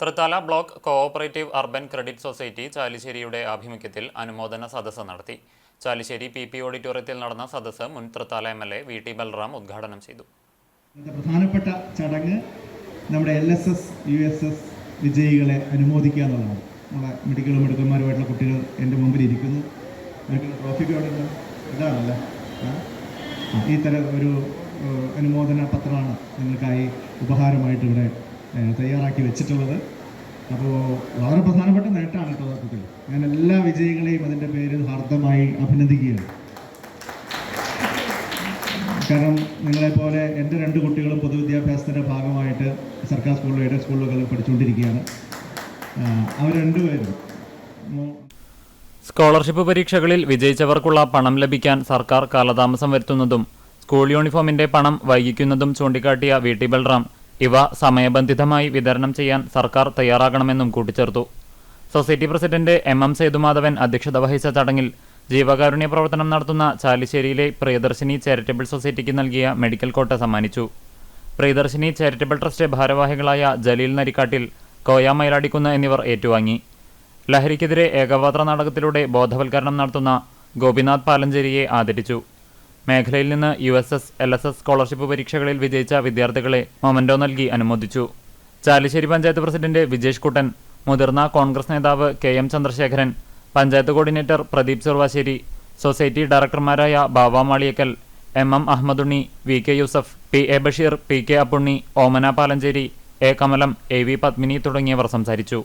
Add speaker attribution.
Speaker 1: Thrithala block cooperative urban credit society ചാലിശ്ശേരിയുടെ ആഭിമുഖ്യത്തിൽ അനുമോദന സദസ്സ് നടത്തി. ചാലിശ്ശേരി പി പി ഓഡിറ്റോറിയത്തിൽ നടന്ന സദസ്സ് മുൻ Thrithala M L A V T Balram ഉദ്ഘാടനം ചെയ്തു.
Speaker 2: പ്രധാനപ്പെട്ട ചടങ്ങ് നമ്മുടെ L S S U S S വിജയികളെ അനുമോദിക്കുക എന്നുള്ളതാണ്. നമ്മളെ മെഡിക്കലും മെഡിക്കന്മാരുമായിട്ടുള്ള കുട്ടികൾ എന്റെ മുമ്പിൽ ഇരിക്കുന്നു. മെഡിക്കൽ അവിടെ ഉണ്ട് ഇതാണല്ലേ? ഈ തരം ഒരു അനുമോദന പത്രമാണ് നിങ്ങൾക്കായി ഉപഹാരമായിട്ട് ഇവിടെ തയ്യാറാക്കി വെച്ചിട്ടുള്ളത്. അപ്പോൾ വളരെ പ്രധാനപ്പെട്ട നേട്ടമാണ് കേട്ടോ ഞാൻ എല്ലാ വിജയങ്ങളെയും അതിന്റെ പേര് ഹാർദമായി അഭിനന്ദിക്കുകയാണ്. കാരണം നിങ്ങളെപ്പോലെ എന്റെ രണ്ട് കുട്ടികളും പൊതുവിദ്യാഭ്യാസത്തിന്റെ ഭാഗമായിട്ട് സർക്കാർ സ്കൂളിലും എയ്ഡഡ് സ്കൂളിലൊക്കെ പഠിച്ചുകൊണ്ടിരിക്കുകയാണ്. അവർ രണ്ടുപേരും.
Speaker 1: സ്കോളർഷിപ്പ് പരീക്ഷകളിൽ വിജയിച്ചവർക്കുള്ള പണം ലഭിക്കാൻ സർക്കാർ കാലതാമസം വരുത്തുന്നതും സ്കൂൾ യൂണിഫോമിന്റെ പണം വൈകിക്കുന്നതും ചൂണ്ടിക്കാട്ടിയ വി ടി ബൽറാം. ഇവ സമയബന്ധിതമായി വിതരണം ചെയ്യാൻ സർക്കാർ തയ്യാറാകണമെന്നും കൂട്ടിച്ചേർത്തു. Society president M M Sethumadhavan അധ്യക്ഷത വഹിച്ച ചടങ്ങിൽ ജീവകാരുണ്യ പ്രവർത്തനം നടത്തുന്ന ചാലിശ്ശേരിയിലെ പ്രിയദർശിനി ചാരിറ്റബിൾ സൊസൈറ്റിക്ക് നൽകിയ മെഡിക്കൽ കോട്ട സമ്മാനിച്ചു. പ്രിയദർശിനി ചാരിറ്റബിൾ ട്രസ്റ്റ് ഭാരവാഹികളായ ജലീൽ നരിക്കാട്ടിൽ കോയ മൈലാടിക്കുന്ന് എന്നിവർ ഏറ്റുവാങ്ങി. ലഹരിക്കെതിരെ ഏകപാത്ര നാടകത്തിലൂടെ ബോധവൽക്കരണം നടത്തുന്ന ഗോപിനാഥ് പാലഞ്ചേരിയെ ആദരിച്ചു. മേഖലയിൽ നിന്ന് U S S L S S scholarship പരീക്ഷകളിൽ വിജയിച്ച വിദ്യാർത്ഥികളെ മൊമന്റോ നൽകി അനുമോദിച്ചു. ചാലിശ്ശേരി പഞ്ചായത്ത് പ്രസിഡന്റ് വിജേഷ് കുട്ടൻ മുതിർന്ന കോൺഗ്രസ് നേതാവ് K M Chandrasekharan panchayat coordinator Pradeep Cheruvassery society ഡയറക്ടർമാരായ Bava Maliyakkal M M Ahammedunni V K Yusuf P A Basheer P K Appunni Omana Palanchery A Kamalam A V Padmini തുടങ്ങിയവർ സംസാരിച്ചു.